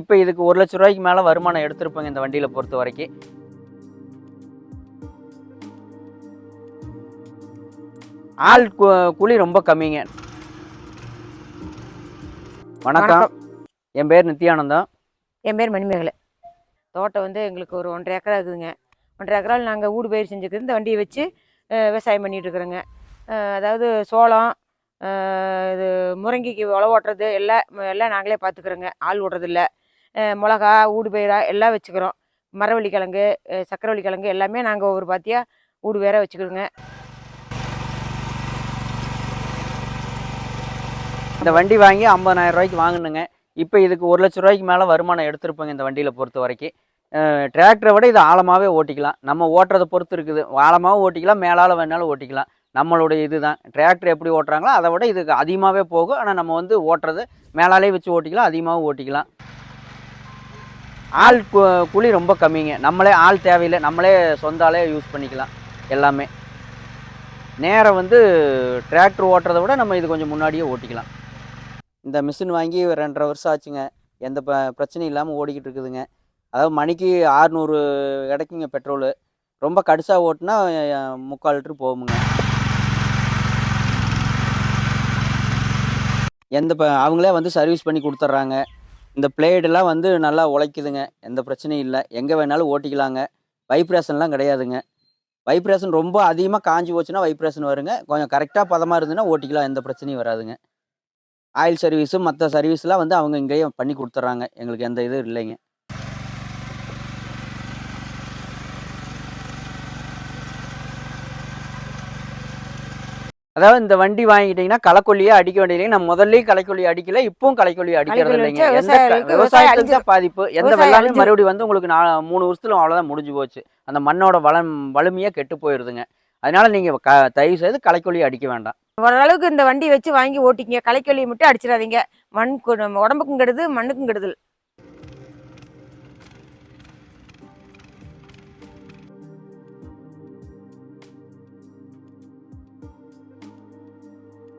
இப்போ இதுக்கு ஒரு லட்ச ரூபாய்க்கு மேலே வருமானம் எடுத்திருப்பேங்க இந்த வண்டியில் பொறுத்த வரைக்கும். ஆள் கூலி ரொம்ப கம்மிங்க. வணக்கம். என் பேர் நித்யானந்தம் என் பேர் மணிமேகலை. தோட்டம் வந்து எங்களுக்கு ஒரு ஒன்றரை ஏக்கரா இருக்குதுங்க. ஒன்றரை ஏக்கரால் நாங்கள் ஊடு பயிர் செஞ்சுக்கிறது இந்த வண்டியை வச்சு விவசாயம் பண்ணிட்டு இருக்கிறோங்க. அதாவது சோளம் இது முருங்கைக்கு உழவு ஓட்டுறது எல்லாம் எல்லாம் நாங்களே பார்த்துக்குறோங்க. ஆள் விடுறது இல்லை மிளகா ஊடுபயிரா எல்லாம் வச்சுக்கிறோம். மரவள்ளி கிழங்கு சக்கரவள்ளி கிழங்கு எல்லாமே நாங்கள் ஒவ்வொரு பாத்தியா ஊடு வேற வச்சுக்கிறோங்க. இந்த வண்டி வாங்கி 50000 ரூபாய்க்கு வாங்கினுங்க. இப்போ இதுக்கு ஒரு லட்ச ரூபாய்க்கு மேலே வருமானம் எடுத்திருப்பேங்க இந்த வண்டியில் பொறுத்த வரைக்கும். டிராக்டரை விட இது ஆழமாகவே ஓட்டிக்கலாம். நம்ம ஓட்டுறதை பொறுத்து இருக்குது. ஆழமாகவும் ஓட்டிக்கலாம் மேலால் வேணாலும் ஓட்டிக்கலாம். நம்மளுடைய இது தான் டிராக்டர் எப்படி ஓட்டுறாங்களோ அதை விட இதுக்கு அதிகமாகவே போகும். ஆனால் நம்ம வந்து ஓட்டுறது மேலாலே வச்சு ஓட்டிக்கலாம் அதிகமாகவும் ஓட்டிக்கலாம். ஆள் கு- கூலி ரொம்ப கம்மிங்க. நம்மளே ஆள் தேவையில்லை. நம்மளே சொந்த ஆளே யூஸ் பண்ணிக்கலாம். எல்லாமே. நேரம் வந்து டிராக்டர் ஓட்டுறதை விட நம்ம இது கொஞ்சம் முன்னாடியே ஓட்டிக்கலாம். இந்த மிஷின் வாங்கி ஒரு ரெண்டரை வருஷம் ஆச்சுங்க. எந்த ப பிரச்சனையும் இல்லாமல் ஓடிக்கிட்டு இருக்குதுங்க. அதாவது மணிக்கு ஆறுநூறு கிடைக்குங்க பெட்ரோலு ரொம்ப கடுசாக ஓட்டுனா முக்கால் லிட்டர் போகுங்க எந்த ப அவங்களே வந்து சர்வீஸ் பண்ணி கொடுத்துட்றாங்க. இந்த பிளேடெல்லாம் வந்து நல்லா உழைக்குதுங்க. எந்த பிரச்சனையும் இல்லை. எங்கே வேணாலும் ஓட்டிக்கலாங்க. வைப்ரேஷன்லாம் கிடையாதுங்க. வைப்ரேஷன் ரொம்ப அதிகமாக காஞ்சி போச்சுன்னா வைப்ரேஷன் வருங்க. கொஞ்சம் கரெக்டாக பதமாக இருந்துன்னா ஓட்டிக்கலாம். எந்த பிரச்சனையும் வராதுங்க. ஆயில் சர்வீஸும் மற்ற சர்வீஸ்லாம் வந்து அவங்க இங்கேயே பண்ணி கொடுத்துட்றாங்க. எங்களுக்கு எந்த இதுவும் இல்லைங்க. அதாவது இந்த வண்டி வாங்கிட்டீங்கன்னா களைக்கொல்லியே அடிக்க வேண்டியது நான் முதல்லயும் களைக்கொல்லி அடிக்கல இப்பவும் களைக்கொல்லி அடிக்கிறது இல்லைங்க. எந்த விவசாயத்துக்கு பாதிப்பு. எந்த வெள்ளாமே மறுபடியும் வந்து உங்களுக்கு நான் மூணு வருஷத்துல அவ்வளோதான் முடிஞ்சு போச்சு. அந்த மண்ணோட வளம் வலிமையே கெட்டு போயிருதுங்க. அதனால நீங்க க தயவு செய்து களைக்கொல்லி அடிக்க வேண்டாம். ஓரளவுக்கு இந்த வண்டி வச்சு வாங்கி ஓட்டிங்க களைக்கொல்லியை மட்டும் அடிச்சிடாதீங்க. மண் நம்ம உடம்புக்கும் கெடுது மண்ணுக்கும் கெடுதல்.